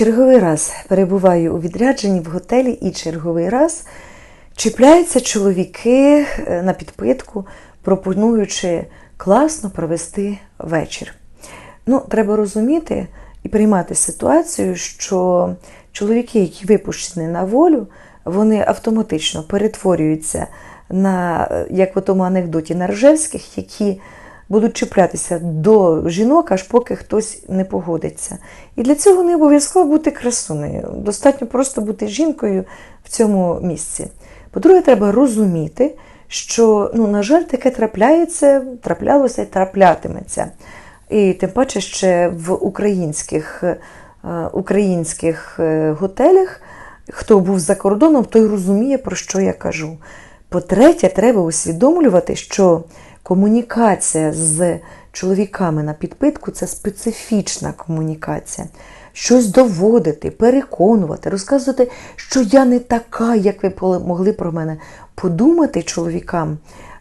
черговий раз перебуваю у відрядженні в готелі і черговий раз чіпляються чоловіки е, на підпитку, пропонуючи класно провести вечір. Ну, треба розуміти і приймати ситуацію, що чоловіки, які випущені на волю, вони автоматично перетворюються на, е, як в тому анекдоті на Ржевських, які будуть чіплятися до жінок, аж поки хтось не погодиться. І для цього не обов'язково бути красунею. Достатньо просто бути жінкою в цьому місці. По-друге, треба розуміти, що, ну, на жаль, таке трапляється, траплялося і траплятиметься. І тим паче ще в українських, е, українських е, готелях, хто був за кордоном, той розуміє, про що я кажу. По-третє, треба усвідомлювати, що комунікація з чоловіками на підпитку це специфічна комунікація. Щось доводити, переконувати, розказувати, що я не така, як ви могли про мене подумати чоловікам.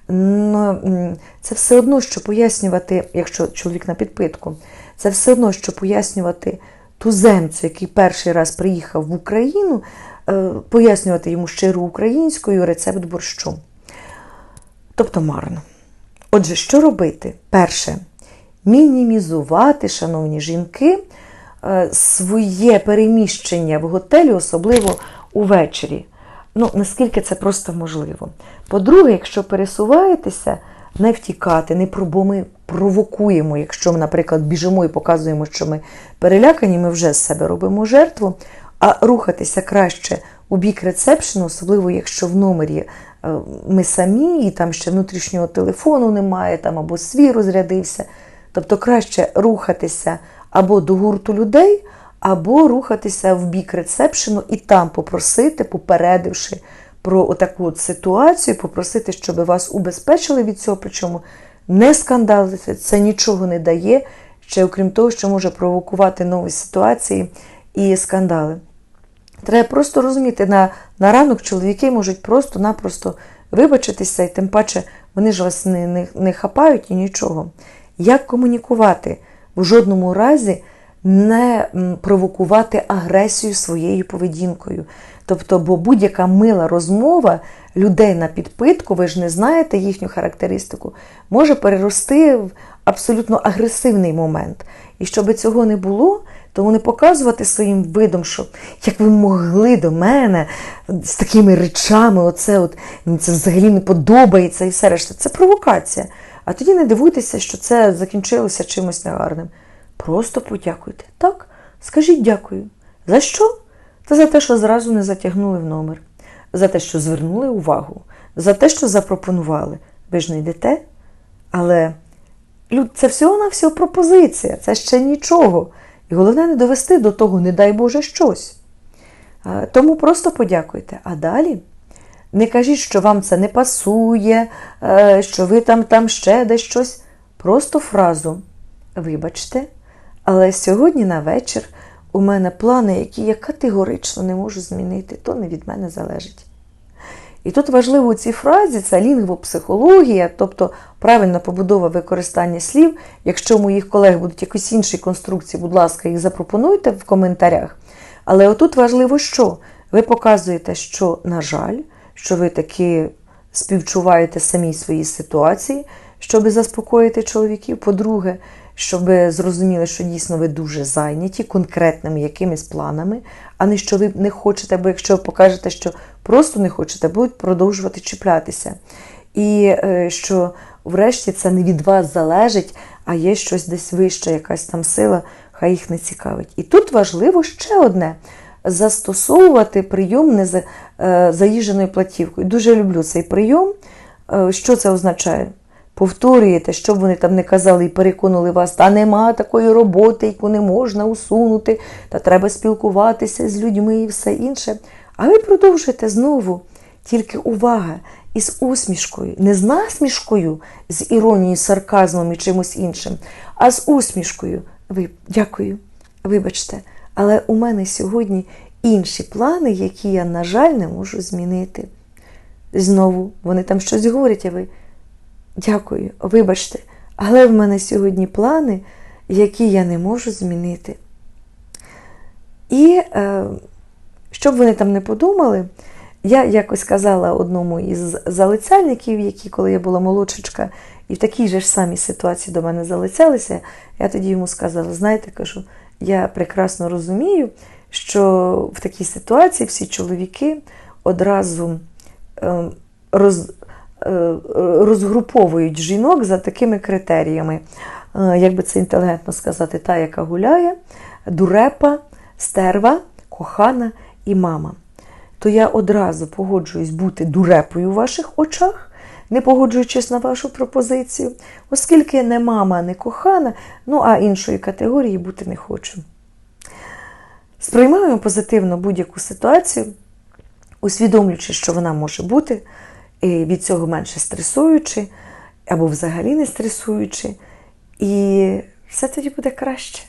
Ну, Це все одно, що пояснювати, якщо чоловік на підпитку, це все одно, що пояснювати туземцю, який перший раз приїхав в Україну, е, пояснювати йому щиро українською рецепт борщу. Тобто марно. Отже, що робити? Перше, мінімізувати, шановні жінки, е, своє переміщення в готелі, особливо увечері. Ну, наскільки це просто можливо. По-друге, якщо пересуваєтеся, не втікати, не ми провокуємо, якщо ми, наприклад, біжимо і показуємо, що ми перелякані, ми вже з себе робимо жертву, а рухатися краще у бік рецепшену, особливо якщо в номері ми самі, і там ще внутрішнього телефону немає, там або свій розрядився. Тобто краще рухатися або до гурту людей, або рухатися в бік рецепшену і там попросити, попередивши про таку от ситуацію, попросити, щоб вас убезпечили від цього, причому не скандалити, це нічого не дає, ще окрім того, що може провокувати нові ситуації і скандали. Треба просто розуміти, на на ранок чоловіки можуть просто-напросто вибачитися, і тим паче вони ж вас не, не, не хапають і нічого. Як комунікувати? В жодному разі не провокувати агресію своєю поведінкою. Тобто, бо будь-яка мила розмова людей на підпитку, ви ж не знаєте їхню характеристику, може перерости в абсолютно агресивний момент. І щоб цього не було, тому не показувати своїм видом, що як ви могли до мене з такими речами, оце от це взагалі не подобається і все решта. Це провокація. А тоді не дивуйтеся, що це закінчилося чимось негарним. Просто подякуйте. Так, скажіть дякую. За що? Та за те, що зразу не затягнули в номер, за те, що звернули увагу, за те, що запропонували. Ви ж не йдете. Але це всього-навсього пропозиція, це ще нічого. І головне не довести до того, не дай Боже, щось. Тому просто подякуйте. А далі не кажіть, що вам це не пасує, е, що ви там там ще десь щось. Просто фразу. Вибачте, але сьогодні на вечір у мене плани, які я категорично не можу змінити, то не від мене залежить. І тут важливо у цій фразі це лінгвопсихологія, тобто правильна побудова використання слів. Якщо у моїх колег будуть якісь інші конструкції, будь ласка, їх запропонуйте в коментарях. Але отут важливо, що ви показуєте, що, на жаль, що ви таки співчуваєте самій своїй ситуації, щоб заспокоїти чоловіків. По-друге, щоб ви зрозуміли, що дійсно ви дуже зайняті конкретними якимись планами, а не що ви не хочете, бо якщо ви покажете, що просто не хочете, будуть продовжувати чіплятися. І е, що, врешті, це не від вас залежить, а є щось десь вище, якась там сила, хай їх не цікавить. І тут важливо ще одне. Застосовувати прийом не е, заїждженою платівкою. Дуже люблю цей прийом. Е, що це означає? Повторюєте, що б вони там не казали і переконали вас, та нема такої роботи, яку не можна усунути, та треба спілкуватися з людьми і все інше. А ви продовжуєте знову, тільки увага, із усмішкою, не з насмішкою, з іронією, сарказмом і чимось іншим, а з усмішкою. Ви дякую, вибачте, але у мене сьогодні інші плани, які я, на жаль, не можу змінити. Знову вони там щось говорять, а ви Дякую, вибачте, але в мене сьогодні плани, які я не можу змінити. І е, щоб вони там не подумали, я якось казала одному із залицяльників, які, коли я була молодшечка, і в такій же ж самій ситуації до мене залицялися, я тоді йому сказала: знаєте, кажу, я прекрасно розумію, що в такій ситуації всі чоловіки одразу е, роз, розгруповують жінок за такими критеріями. Е, Як би це інтелігентно сказати, та, яка гуляє, дурепа, стерва, кохана і мама. То я одразу погоджуюсь бути дурепою в ваших очах, не погоджуючись на вашу пропозицію, оскільки не мама, не кохана, ну а іншої категорії бути не хочу. Сприймаємо позитивно будь-яку ситуацію, усвідомлюючи, що вона може бути, від цього менше стресуючи, або взагалі не стресуючи, і все тоді буде краще.